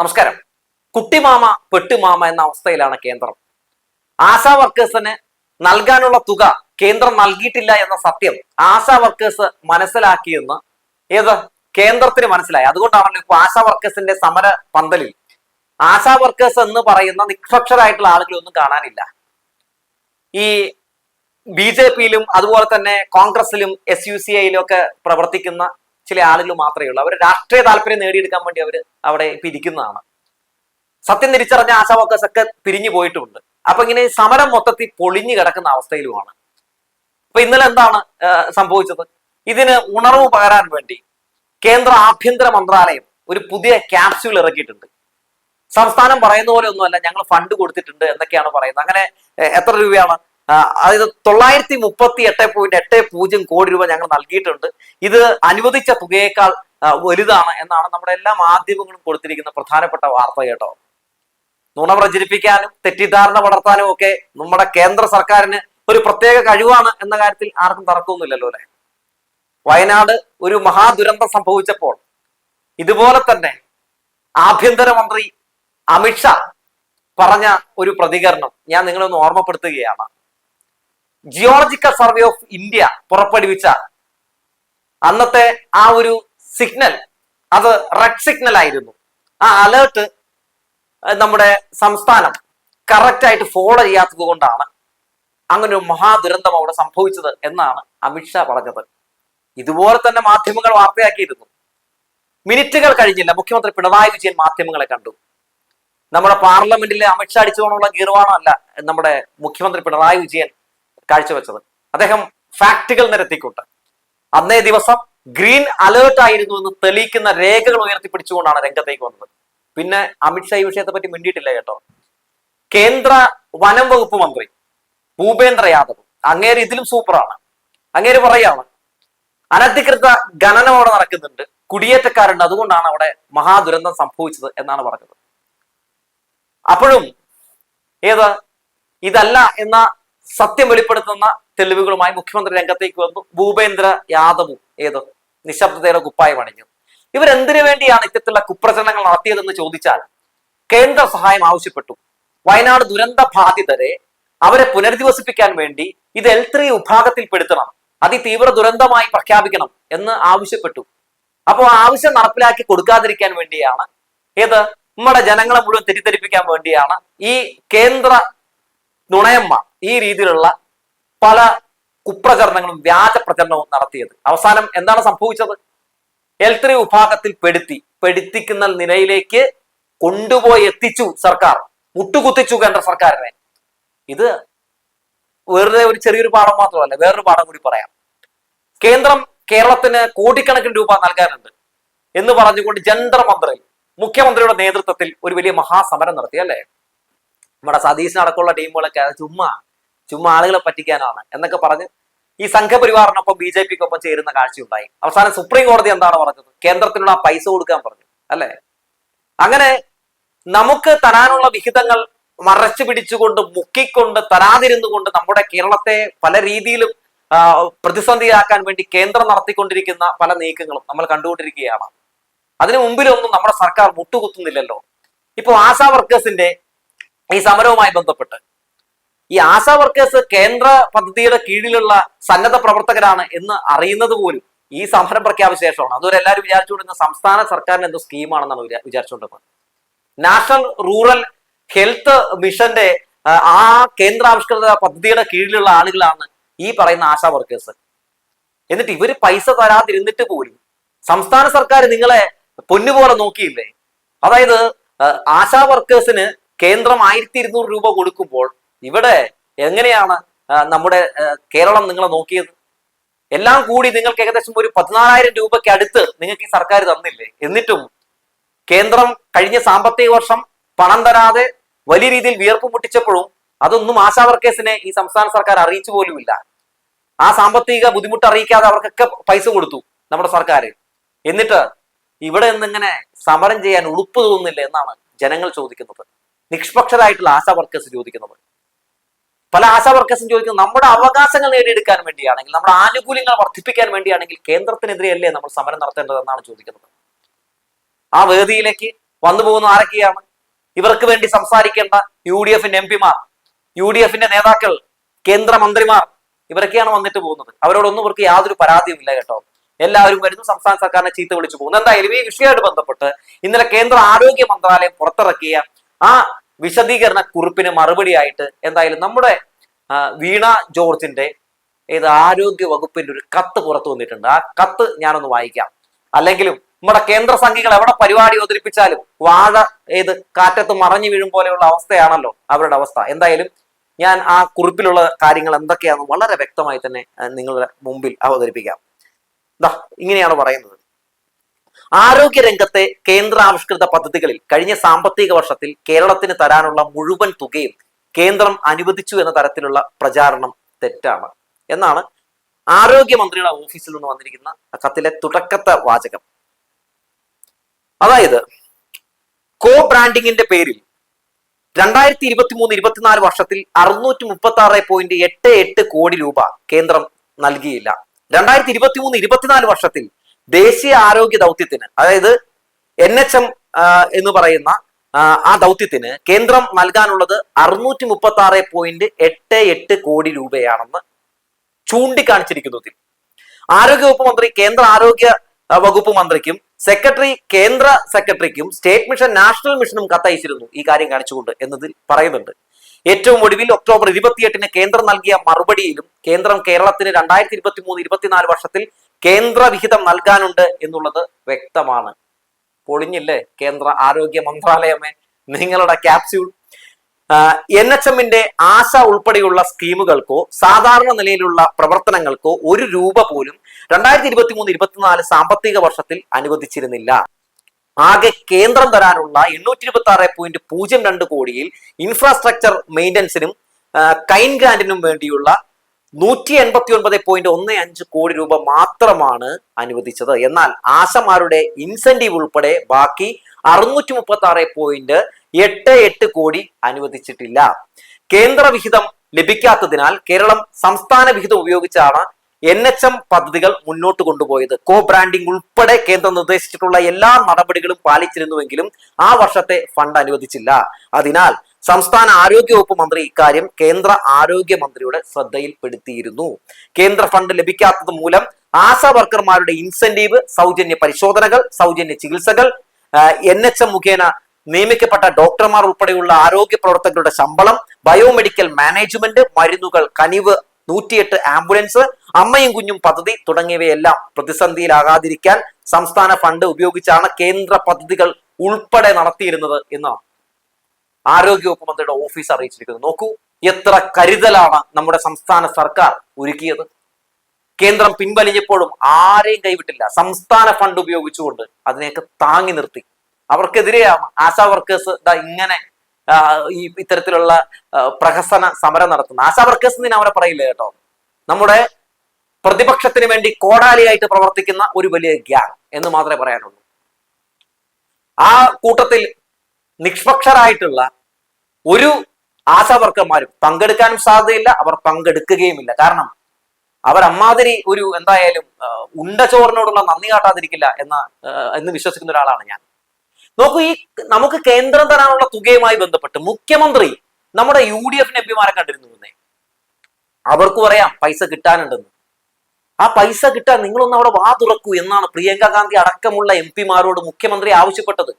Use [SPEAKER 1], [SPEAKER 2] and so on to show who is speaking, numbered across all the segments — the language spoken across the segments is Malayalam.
[SPEAKER 1] നമസ്കാരം. കുട്ടിമാമ പെട്ടുമാമ എന്ന അവസ്ഥയിലാണ് കേന്ദ്രം. ആശാ വർക്കേഴ്സിന് നൽകാനുള്ള തുക കേന്ദ്രം നൽകിയിട്ടില്ല എന്ന സത്യം ആശാ വർക്കേഴ്സ് മനസ്സിലാക്കിയെന്ന് ഏത്? കേന്ദ്രത്തിന് മനസ്സിലായി. അതുകൊണ്ടാണല്ലോ ഇപ്പൊ ആശാ വർക്കേഴ്സിന്റെ സമര പന്തലിൽ. ആശാ വർക്കേഴ്സ് എന്ന് പറയുന്ന നിഷ്പക്ഷരായിട്ടുള്ള ആളുകളൊന്നും കാണാനില്ല. ഈ ബി ജെ പിയിലും അതുപോലെ തന്നെ കോൺഗ്രസിലും എസ് യു സി ഐയിലും ഒക്കെ പ്രവർത്തിക്കുന്ന ചില ആളുകൾ മാത്രമേ ഉള്ളൂ. അവർ രാഷ്ട്രീയ താല്പര്യം നേടിയെടുക്കാൻ വേണ്ടി അവർ അവിടെ ഇപ്പൊ ഇരിക്കുന്നതാണ് സത്യം തിരിച്ചറിഞ്ഞ ആശാ വർക്കേഴ്സ് ഒക്കെ പിരിഞ്ഞു പോയിട്ടുണ്ട്. അപ്പൊ ഇങ്ങനെ സമരം മൊത്തത്തിൽ പൊളിഞ്ഞു കിടക്കുന്ന അവസ്ഥയിലുമാണ്. അപ്പൊ ഇന്നലെ എന്താണ് സംഭവിച്ചത്? ഇതിന് ഉണർവ് പകരാൻ വേണ്ടി കേന്ദ്ര ആഭ്യന്തര മന്ത്രാലയം ഒരു പുതിയ ക്യാപ്സ്യൂൾ ഇറക്കിയിട്ടുണ്ട്. സംസ്ഥാനം പറയുന്ന പോലെ ഒന്നുമല്ല ഞങ്ങൾ ഫണ്ട് കൊടുത്തിട്ടുണ്ട് എന്നൊക്കെയാണ് പറയുന്നത്. അങ്ങനെ എത്ര രൂപയാണ്? അതായത് തൊള്ളായിരത്തി മുപ്പത്തി എട്ട് പോയിന്റ് എട്ട് പൂജ്യം കോടി രൂപ ഞങ്ങൾ നൽകിയിട്ടുണ്ട്. ഇത് അനുവദിച്ച തുകയേക്കാൾ വലുതാണ് എന്നാണ് നമ്മുടെ എല്ലാ മാധ്യമങ്ങളും കൊടുത്തിരിക്കുന്ന പ്രധാനപ്പെട്ട വാർത്ത കേട്ടോ. നുണ പ്രചരിപ്പിക്കാനും തെറ്റിദ്ധാരണ വളർത്താനും ഒക്കെ നമ്മുടെ കേന്ദ്ര സർക്കാരിന് ഒരു പ്രത്യേക കഴിവാണ് എന്ന കാര്യത്തിൽ ആർക്കും തർക്കമൊന്നുമില്ലല്ലോ അല്ലെ? വയനാട് ഒരു മഹാദുരന്തം സംഭവിച്ചപ്പോൾ ഇതുപോലെ തന്നെ ആഭ്യന്തരമന്ത്രി അമിത്ഷാ പറഞ്ഞ ഒരു പ്രതികരണം ഞാൻ നിങ്ങളൊന്ന് ഓർമ്മപ്പെടുത്തുകയാണ്. ജിയോളജിക്കൽ സർവേ ഓഫ് ഇന്ത്യ പുറപ്പെടുവിച്ച അന്നത്തെ ആ ഒരു സിഗ്നൽ അത് റെഡ് സിഗ്നൽ ആയിരുന്നു. ആ അലേർട്ട് നമ്മുടെ സംസ്ഥാനം കറക്റ്റ് ആയിട്ട് ഫോളോ ചെയ്യാത്തത് കൊണ്ടാണ് അങ്ങനെ ഒരു മഹാദുരന്തം അവിടെ സംഭവിച്ചത് എന്നാണ് അമിത്ഷാ പറഞ്ഞത്. ഇതുപോലെ തന്നെ മാധ്യമങ്ങൾ വാർത്തയാക്കിയിരുന്നു. മിനിറ്റുകൾ കഴിഞ്ഞില്ല. മുഖ്യമന്ത്രി പിണറായി വിജയൻ മാധ്യമങ്ങളെ കണ്ടു. നമ്മുടെ പാർലമെന്റിലെ അമിത്ഷാ അടിച്ചുകൊണ്ടുള്ള ഗീർവാണമല്ല നമ്മുടെ മുഖ്യമന്ത്രി പിണറായി വിജയൻ കാഴ്ചവെച്ചത്. അദ്ദേഹം ഫാക്ടുകൾ നിരത്തിക്കൊണ്ട് അന്നേ ദിവസം ഗ്രീൻ അലേർട്ട് ആയിരുന്നു എന്ന് തെളിയിക്കുന്ന രേഖകൾ ഉയർത്തിപ്പിടിച്ചുകൊണ്ടാണ് രംഗത്തേക്ക് വന്നത്. പിന്നെ അമിത്ഷാ ഈ വിഷയത്തെ പറ്റി മിണ്ടിയിട്ടില്ല കേട്ടോ. കേന്ദ്ര വനം വകുപ്പ് മന്ത്രി ഭൂപേന്ദ്ര യാദവ് അങ്ങേര് ഇതിലും സൂപ്പറാണ്. അങ്ങേര് പറയാണ് അനധികൃത ഖനനം അവിടെ നടക്കുന്നുണ്ട് കുടിയേറ്റക്കാരുണ്ട് അതുകൊണ്ടാണ് അവിടെ മഹാദുരന്തം സംഭവിച്ചത് എന്നാണ് പറഞ്ഞത്. അപ്പോഴും ഏത്? ഇതല്ല എന്ന സത്യം വെളിപ്പെടുത്തുന്ന തെളിവുകളുമായി മുഖ്യമന്ത്രി രംഗത്തേക്ക് വന്നു. ഭൂപേന്ദ്ര യാദവും ഏതോ നിശബ്ദതയുടെ കുപ്പായം അണിഞ്ഞു. ഇവരെന്തിനു വേണ്ടിയാണ് ഇത്തരത്തിലുള്ള കുപ്രചരണങ്ങൾ നടത്തിയതെന്ന് ചോദിച്ചാൽ കേന്ദ്ര സഹായം ആവശ്യപ്പെട്ടു. വയനാട് ദുരന്ത ബാധിതരെ അവരെ പുനരധിവസിപ്പിക്കാൻ വേണ്ടി ഇത് എൽ ത്രീ വിഭാഗത്തിൽപ്പെടുത്തണം. അതിതീവ്ര ദുരന്തമായി പ്രഖ്യാപിക്കണം എന്ന് ആവശ്യപ്പെട്ടു. അപ്പോൾ ആവശ്യം നടപ്പിലാക്കി കൊടുക്കാതിരിക്കാൻ വേണ്ടിയാണ് ഏത്? നമ്മുടെ ജനങ്ങളെ മുഴുവൻ തെറ്റിദ്ധരിപ്പിക്കാൻ വേണ്ടിയാണ് ഈ കേന്ദ്ര നുണയന്മാർ ഈ രീതിയിലുള്ള പല കുപ്രചരണങ്ങളും വ്യാജ പ്രചരണവും നടത്തിയത്. അവസാനം എന്താണ് സംഭവിച്ചത്? എൽ ത്രീ വിഭാഗത്തിൽ പെടുത്തി പെടുത്തിക്കുന്ന നിലയിലേക്ക് കൊണ്ടുപോയി എത്തിച്ചു സർക്കാർ. മുട്ടുകുത്തിച്ചു കേന്ദ്ര സർക്കാരിനെ. ഇത് വെറുതെ ഒരു ചെറിയൊരു പാഠം മാത്രമല്ല വേറൊരു പാഠം കൂടി പറയാം. കേന്ദ്രം കേരളത്തിന് കോടിക്കണക്കിന് രൂപ നൽകാനുണ്ട് എന്ന് പറഞ്ഞുകൊണ്ട് ജന്തർ മന്ത്രി മുഖ്യമന്ത്രിയുടെ നേതൃത്വത്തിൽ ഒരു വലിയ മഹാസമരം നടത്തി അല്ലേ? നമ്മുടെ സതീശിനടക്കമുള്ള ടീമുകളൊക്കെ ചുമ്മാ ചുമ്മാ ആളുകളെ പറ്റിക്കാനാണ് എന്നൊക്കെ പറഞ്ഞ് ഈ സംഘപരിവാറിനൊപ്പം ബി ജെ പിക്കൊപ്പം ചേരുന്ന കാഴ്ചയുണ്ടായി. അവസാനം സുപ്രീം കോടതി എന്താണ് പറഞ്ഞത്? കേന്ദ്രത്തിനുള്ള പൈസ കൊടുക്കാൻ പറഞ്ഞു അല്ലെ? അങ്ങനെ നമുക്ക് തരാനുള്ള വിഹിതങ്ങൾ മറച്ചു പിടിച്ചുകൊണ്ട് മുക്കിക്കൊണ്ട് തരാതിരുന്നു കൊണ്ട് നമ്മുടെ കേരളത്തെ പല രീതിയിലും പ്രതിസന്ധിയാക്കാൻ വേണ്ടി കേന്ദ്രം നടത്തിക്കൊണ്ടിരിക്കുന്ന പല നീക്കങ്ങളും നമ്മൾ കണ്ടുകൊണ്ടിരിക്കുകയാണ്. അതിനു മുമ്പിലൊന്നും നമ്മുടെ സർക്കാർ മുട്ടുകുത്തുന്നില്ലല്ലോ. ഇപ്പൊ ആശാ വർക്കേഴ്സിന്റെ ഈ സമരവുമായി ബന്ധപ്പെട്ട്. ഈ ആശാ വർക്കേഴ്സ് കേന്ദ്ര പദ്ധതിയുടെ കീഴിലുള്ള സന്നദ്ധ പ്രവർത്തകരാണ് എന്ന് അറിയുന്നത് പോലും ഈ സമരം പ്രഖ്യാപിച്ച ശേഷമാണ് അതുവരെ എല്ലാവരും വിചാരിച്ചുകൊണ്ടിരുന്ന സംസ്ഥാന സർക്കാരിന്റെ എന്തോ സ്കീമാണെന്നാണ് വിചാരിച്ചുകൊണ്ടിരുന്നത്. നാഷണൽ റൂറൽ ഹെൽത്ത് മിഷന്റെ ആ, കേന്ദ്രാവിഷ്കൃത പദ്ധതിയുടെ കീഴിലുള്ള ആളുകളാണ് ഈ പറയുന്ന ആശാ വർക്കേഴ്സ്. എന്നിട്ട് ഇവർ പൈസ തരാതിരുന്നിട്ട് പോലും സംസ്ഥാന സർക്കാർ നിങ്ങളെ പൊന്നുപോലെ നോക്കിയില്ലേ? അതായത് ആശാ വർക്കേഴ്സിന് കേന്ദ്രം ആയിരത്തി ഇരുന്നൂറ് രൂപ കൊടുക്കുമ്പോൾ ഇവിടെ എങ്ങനെയാണ് നമ്മുടെ കേരളം നിങ്ങളെ നോക്കിയത്? എല്ലാം കൂടി നിങ്ങൾക്ക് ഏകദേശം ഒരു പതിനാലായിരം രൂപയ്ക്ക് അടുത്ത് നിങ്ങൾക്ക് ഈ സർക്കാർ തന്നില്ലേ? എന്നിട്ടും കേന്ദ്രം കഴിഞ്ഞ സാമ്പത്തിക വർഷം പണം തരാതെ വലിയ രീതിയിൽ വിയർപ്പ് മുട്ടിച്ചപ്പോഴും അതൊന്നും ആശാ വർക്കേഴ്സിനെ ഈ സംസ്ഥാന സർക്കാർ അറിയിച്ചു പോലുമില്ല. ആ സാമ്പത്തിക ബുദ്ധിമുട്ട് അറിയിക്കാതെ അവർക്കൊക്കെ പൈസ കൊടുത്തു നമ്മുടെ സർക്കാർ എന്നിട്ട് ഇവിടെ നിന്നിങ്ങനെ സമരം ചെയ്യാൻ ഉളുപ്പ് തോന്നുന്നില്ല എന്നാണ് ജനങ്ങൾ ചോദിക്കുന്നത്. നിഷ്പക്ഷരായിട്ടുള്ള ആശാ വർക്കേഴ്സ് ചോദിക്കുന്നത്. പല ആശാ വർക്കേഴ്സും ചോദിക്കുന്നത് നമ്മുടെ അവകാശങ്ങൾ നേടിയെടുക്കാൻ വേണ്ടിയാണെങ്കിൽ നമ്മുടെ ആനുകൂല്യങ്ങൾ വർദ്ധിപ്പിക്കാൻ വേണ്ടിയാണെങ്കിൽ കേന്ദ്രത്തിനെതിരെയല്ലേ നമ്മൾ സമരം നടത്തേണ്ടതെന്നാണ് ചോദിക്കുന്നത്. ആ വേദിയിലേക്ക് വന്നു പോകുന്ന ആരൊക്കെയാണ്? ഇവർക്ക് വേണ്ടി സംസാരിക്കേണ്ട യു ഡി എഫിന്റെ എം പിമാർ യു ഡി എഫിന്റെ നേതാക്കൾ കേന്ദ്രമന്ത്രിമാർ ഇവരൊക്കെയാണ് വന്നിട്ട് പോകുന്നത്. അവരോടൊന്നും ഇവർക്ക് യാതൊരു പരാതിയും ഇല്ല കേട്ടോ. എല്ലാവരും വരുന്നു സംസ്ഥാന സർക്കാരിനെ ചീത്ത വിളിച്ചു പോകുന്നു. എന്തായാലും ഈ വിഷയമായിട്ട് ബന്ധപ്പെട്ട് ഇന്നലെ കേന്ദ്ര ആരോഗ്യ മന്ത്രാലയം പുറത്തിറക്കിയ ആ വിശദീകരണ കുറിപ്പിന് മറുപടിയായിട്ട് എന്തായാലും നമ്മുടെ വീണ ജോർജിന്റെ ഏത് ആരോഗ്യ വകുപ്പിന്റെ ഒരു കത്ത് പുറത്തു വന്നിട്ടുണ്ട്. ആ കത്ത് ഞാനൊന്ന് വായിക്കാം. അല്ലെങ്കിലും നമ്മുടെ കേന്ദ്ര സംഘികൾ എവിടെ പരിപാടി അവതരിപ്പിച്ചാലും വാഴ ഏത് കാറ്റത്ത് മറഞ്ഞു വീഴും പോലെയുള്ള അവസ്ഥയാണല്ലോ അവരുടെ അവസ്ഥ. എന്തായാലും ഞാൻ ആ കുറിപ്പിലുള്ള കാര്യങ്ങൾ എന്തൊക്കെയാണെന്ന് വളരെ വ്യക്തമായി തന്നെ നിങ്ങളുടെ മുമ്പിൽ അവതരിപ്പിക്കാം. ദാ ഇങ്ങനെയാണ് പറയുന്നത്. ആരോഗ്യ രംഗത്തെ കേന്ദ്രാവിഷ്കൃത പദ്ധതികളിൽ കഴിഞ്ഞ സാമ്പത്തിക വർഷത്തിൽ കേരളത്തിന് തരാനുള്ള മുഴുവൻ തുകയും കേന്ദ്രം അനുവദിച്ചു എന്ന തരത്തിലുള്ള പ്രചാരണം തെറ്റാണ്. എന്നാണ് ആരോഗ്യമന്ത്രിയുടെ ഓഫീസിൽ നിന്ന് വന്നിരിക്കുന്ന കത്തിലെ തുടക്കത്തെ വാചകം. അതായത് കോ ബ്രാൻഡിങ്ങിന്റെ പേരിൽ രണ്ടായിരത്തി ഇരുപത്തി മൂന്ന് ഇരുപത്തിനാല് വർഷത്തിൽ അറുന്നൂറ്റി മുപ്പത്തി ആറ് പോയിന്റ് എട്ട് എട്ട് കോടി രൂപ കേന്ദ്രം നൽകിയില്ല. രണ്ടായിരത്തി ഇരുപത്തി മൂന്ന് ഇരുപത്തിനാല് വർഷത്തിൽ ദേശീയ ആരോഗ്യ ദൗത്യത്തിന് അതായത് എൻ എച്ച് എം എന്ന് പറയുന്ന ആ, ദൗത്യത്തിന് കേന്ദ്രം നൽകാനുള്ളത് അറുന്നൂറ്റി മുപ്പത്തി ആറ് പോയിന്റ് എട്ട് എട്ട് കോടി രൂപയാണെന്ന് ചൂണ്ടിക്കാണിച്ചിരിക്കുന്നതിൽ ആരോഗ്യവകുപ്പ് മന്ത്രി കേന്ദ്ര ആരോഗ്യ വകുപ്പ് മന്ത്രിക്കും സെക്രട്ടറി കേന്ദ്ര സെക്രട്ടറിക്കും സ്റ്റേറ്റ് മിഷൻ നാഷണൽ മിഷനും കത്തയച്ചിരുന്നു ഈ കാര്യം കാണിച്ചുകൊണ്ട് എന്നതിൽ പറയുന്നുണ്ട്. ഏറ്റവും ഒടുവിൽ ഒക്ടോബർ ഇരുപത്തിയെട്ടിന് കേന്ദ്രം നൽകിയ മറുപടിയിലും കേന്ദ്രം കേരളത്തിന് രണ്ടായിരത്തി ഇരുപത്തി മൂന്ന് ഇരുപത്തിനാല് വർഷത്തിൽ കേന്ദ്ര വിഹിതം നൽകാനുണ്ട് എന്നുള്ളത് വ്യക്തമാണ്. പൊളിഞ്ഞില്ലേ? കേന്ദ്ര ആരോഗ്യ മന്ത്രാലയമേ നിങ്ങളുടെ ക്യാപ്സ്യൂൾ എൻ എച്ച് എമ്മിന്റെ ആശ ഉൾപ്പെടെയുള്ള സ്കീമുകൾക്കോ സാധാരണ നിലയിലുള്ള പ്രവർത്തനങ്ങൾക്കോ ഒരു രൂപ പോലും രണ്ടായിരത്തി ഇരുപത്തി മൂന്ന് ഇരുപത്തിനാല് സാമ്പത്തിക വർഷത്തിൽ അനുവദിച്ചിരുന്നില്ല. ആകെ കേന്ദ്രം തരാനുള്ള എണ്ണൂറ്റി ഇരുപത്തി ആറ് പോയിന്റ് പൂജ്യം രണ്ട് കോടിയിൽ ഇൻഫ്രാസ്ട്രക്ചർ മെയിന്റനൻസിനും കൈൻ ഗ്രാൻഡിനും വേണ്ടിയുള്ള നൂറ്റി എൺപത്തി ഒൻപത് പോയിന്റ് ഒന്ന് അഞ്ച് കോടി രൂപ മാത്രമാണ് അനുവദിച്ചത്. എന്നാൽ ആശമാരുടെ ഇൻസെന്റീവ് ഉൾപ്പെടെ ബാക്കി അറുന്നൂറ്റി മുപ്പത്തി ആറ് പോയിന്റ് എട്ട് എട്ട് കോടി അനുവദിച്ചിട്ടില്ല. കേന്ദ്ര വിഹിതം ലഭിക്കാത്തതിനാൽ കേരളം സംസ്ഥാന വിഹിതം ഉപയോഗിച്ചാണ് എൻ എച്ച് എം പദ്ധതികൾ മുന്നോട്ട് കൊണ്ടുപോയത്. കോ ബ്രാൻഡിംഗ് ഉൾപ്പെടെ കേന്ദ്രം നിർദ്ദേശിച്ചിട്ടുള്ള എല്ലാ നടപടികളും പാലിച്ചിരുന്നുവെങ്കിലും ആ വർഷത്തെ ഫണ്ട് അനുവദിച്ചില്ല. അതിനാൽ സംസ്ഥാന ആരോഗ്യ വകുപ്പ് മന്ത്രി ഇക്കാര്യം കേന്ദ്ര ആരോഗ്യ മന്ത്രിയുടെ ശ്രദ്ധയിൽപ്പെടുത്തിയിരുന്നു. കേന്ദ്ര ഫണ്ട് ലഭിക്കാത്തത് മൂലം ആശാ വർക്കർമാരുടെ ഇൻസെന്റീവ് സൗജന്യ പരിശോധനകൾ സൗജന്യ ചികിത്സകൾ എൻ എച്ച് എം മുഖേന നിയമിക്കപ്പെട്ട ഡോക്ടർമാർ ഉൾപ്പെടെയുള്ള ആരോഗ്യ പ്രവർത്തകരുടെ ശമ്പളം ബയോമെഡിക്കൽ മാനേജ്മെന്റ് മരുന്നുകൾ കനിവ് നൂറ്റിയെട്ട് ആംബുലൻസ് അമ്മയും കുഞ്ഞും പദ്ധതി തുടങ്ങിയവയെല്ലാം പ്രതിസന്ധിയിലാകാതിരിക്കാൻ സംസ്ഥാന ഫണ്ട് ഉപയോഗിച്ചാണ് കേന്ദ്ര പദ്ധതികൾ ഉൾപ്പെടെ നടത്തിയിരുന്നത് എന്ന് ആരോഗ്യവകുപ്പ് മന്ത്രിയുടെ ഓഫീസ് അറിയിച്ചിരിക്കുന്നത് നോക്കൂ എത്ര കരുതലാണ് നമ്മുടെ സംസ്ഥാന സർക്കാർ ഒരുക്കിയത്. കേന്ദ്രം പിൻവലിഞ്ഞപ്പോഴും ആരെയും കൈവിട്ടില്ല. സംസ്ഥാന ഫണ്ട് ഉപയോഗിച്ചുകൊണ്ട് അതിനെയൊക്കെ താങ്ങി നിർത്തി. അവർക്കെതിരെയാണ് ആശാ വർക്കേഴ്സ് ഇങ്ങനെ ഈ ഇത്തരത്തിലുള്ള പ്രഹസന സമരം നടത്തുന്നത്. ആശാ വർക്കേഴ്സ് എന്ന് അവരെ പറയില്ല കേട്ടോ. നമ്മുടെ പ്രതിപക്ഷത്തിന് വേണ്ടി കോടാലിയായിട്ട് പ്രവർത്തിക്കുന്ന ഒരു വലിയ ഗ്യാങ് എന്ന് മാത്രമേ പറയാനുള്ളൂ. ആ കൂട്ടത്തിൽ നിഷ്പക്ഷരായിട്ടുള്ള ഒരു ആശാ വർക്കർമാരും പങ്കെടുക്കാനും സാധ്യതയില്ല. അവർ പങ്കെടുക്കുകയുമില്ല. കാരണം അവർ അമ്മാതിരി ഒരു എന്തായാലും ഉണ്ടച്ചോറിനോടുള്ള ഉണ്ട ചോറിനോടുള്ള നന്ദി കാട്ടാതിരിക്കില്ല എന്ന എന്ന് വിശ്വസിക്കുന്ന ഒരാളാണ് ഞാൻ. നോക്കൂ ഈ നമുക്ക് കേന്ദ്രം തരാനുള്ള തുകയുമായി ബന്ധപ്പെട്ട് മുഖ്യമന്ത്രി നമ്മുടെ യു ഡി എഫിന് എംപിമാരെ കണ്ടിരുന്നു അവർക്ക് പറയാം പൈസ കിട്ടാനുണ്ടെന്ന്. ആ പൈസ കിട്ടാൻ നിങ്ങളൊന്ന് അവിടെ വാ തുറക്കൂ എന്നാണ് പ്രിയങ്ക ഗാന്ധി അടക്കമുള്ള എം പിമാരോട് മുഖ്യമന്ത്രി ആവശ്യപ്പെട്ടത്.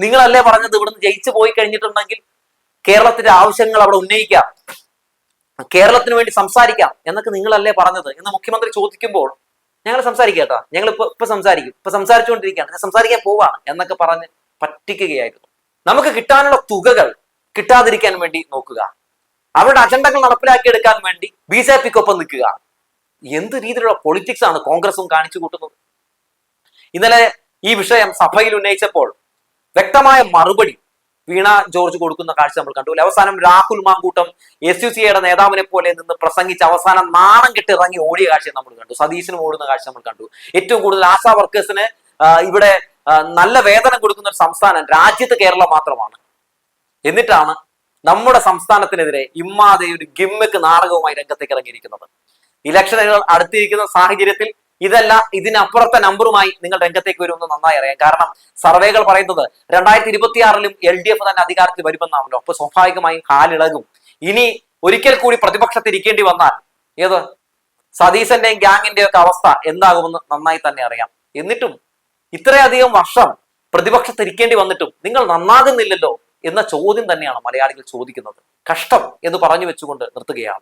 [SPEAKER 1] നിങ്ങളല്ലേ പറഞ്ഞത് ഇവിടുന്ന് ജയിച്ചു പോയി കഴിഞ്ഞിട്ടുണ്ടെങ്കിൽ കേരളത്തിന്റെ ആവശ്യങ്ങൾ അവിടെ ഉന്നയിക്കാം. കേരളത്തിന് വേണ്ടി സംസാരിക്കാം എന്നൊക്കെ നിങ്ങളല്ലേ പറഞ്ഞത് എന്ന് മുഖ്യമന്ത്രി ചോദിക്കുമ്പോൾ ഞങ്ങൾ സംസാരിക്കാം കേട്ടോ. ഞങ്ങൾ ഇപ്പൊ ഇപ്പൊ സംസാരിക്കും. ഇപ്പൊ സംസാരിച്ചുകൊണ്ടിരിക്കുകയാണ്. ഞാൻ സംസാരിക്കാൻ പോവാണ് എന്നൊക്കെ പറഞ്ഞ് പറ്റിക്കുകയായിരുന്നു. നമുക്ക് കിട്ടാനുള്ള തുകകൾ കിട്ടാതിരിക്കാൻ വേണ്ടി നോക്കുക. അവരുടെ അജണ്ടകൾ നടപ്പിലാക്കിയെടുക്കാൻ വേണ്ടി ബി ജെ പിക്കൊപ്പം നിൽക്കുക. എന്ത് രീതിയിലുള്ള പൊളിറ്റിക്സ് ആണ് കോൺഗ്രസും കാണിച്ചു കൂട്ടുന്നത്? ഇന്നലെ ഈ വിഷയം സഭയിൽ ഉന്നയിച്ചപ്പോൾ വ്യക്തമായ മറുപടി വീണ ജോർജ് കൊടുക്കുന്ന കാഴ്ച നമ്മൾ കണ്ടു. അവസാനം Rahul Mankoottam S U C സിയുടെ നേതാവിനെ പോലെ നിന്ന് പ്രസംഗിച്ച് അവസാനം നാണം കെട്ട് ഇറങ്ങി ഓടിയ കാഴ്ച നമ്മൾ കണ്ടു. സതീശനും ഓടുന്ന കാഴ്ച നമ്മൾ കണ്ടു. ഏറ്റവും കൂടുതൽ ആശാ വർക്കേഴ്സിന് ഇവിടെ നല്ല വേതനം കൊടുക്കുന്ന ഒരു സംസ്ഥാനം രാജ്യത്ത് കേരളം മാത്രമാണ്. എന്നിട്ടാണ് നമ്മുടെ സംസ്ഥാനത്തിനെതിരെ ഇമ്മാതെ ഒരു ഗിമ്മക്ക് നാടകവുമായി രംഗത്തേക്ക് ഇറങ്ങിയിരിക്കുന്നത്. ഇലക്ഷനുകൾ അടുത്തിരിക്കുന്ന സാഹചര്യത്തിൽ ഇതല്ല ഇതിനപ്പുറത്തെ നമ്പറുമായി നിങ്ങൾ രംഗത്തേക്ക് വരുമെന്ന് നന്നായി അറിയാം. കാരണം സർവേകൾ പറയുന്നത് രണ്ടായിരത്തി ഇരുപത്തിയാറിലും എൽ ഡി എഫ് തന്നെ അധികാരത്തിൽ വരുമെന്നാണല്ലോ. അപ്പൊ സ്വാഭാവികമായും കാലിളകും. ഇനി ഒരിക്കൽ കൂടി പ്രതിപക്ഷത്തിരിക്കേണ്ടി വന്നാൽ ഏത്? സതീശന്റെയും ഗ്യാങ്ങിന്റെയും ഒക്കെ അവസ്ഥ എന്താകുമെന്ന് നന്നായി തന്നെ അറിയാം. എന്നിട്ടും ഇത്രയധികം വർഷം പ്രതിപക്ഷത്തിരിക്കേണ്ടി വന്നിട്ടും നിങ്ങൾ നന്നാകുന്നില്ലല്ലോ എന്ന ചോദ്യം തന്നെയാണ് മലയാളികൾ ചോദിക്കുന്നത്. കഷ്ടം എന്ന് പറഞ്ഞു വെച്ചുകൊണ്ട് നിർത്തുകയാണ്.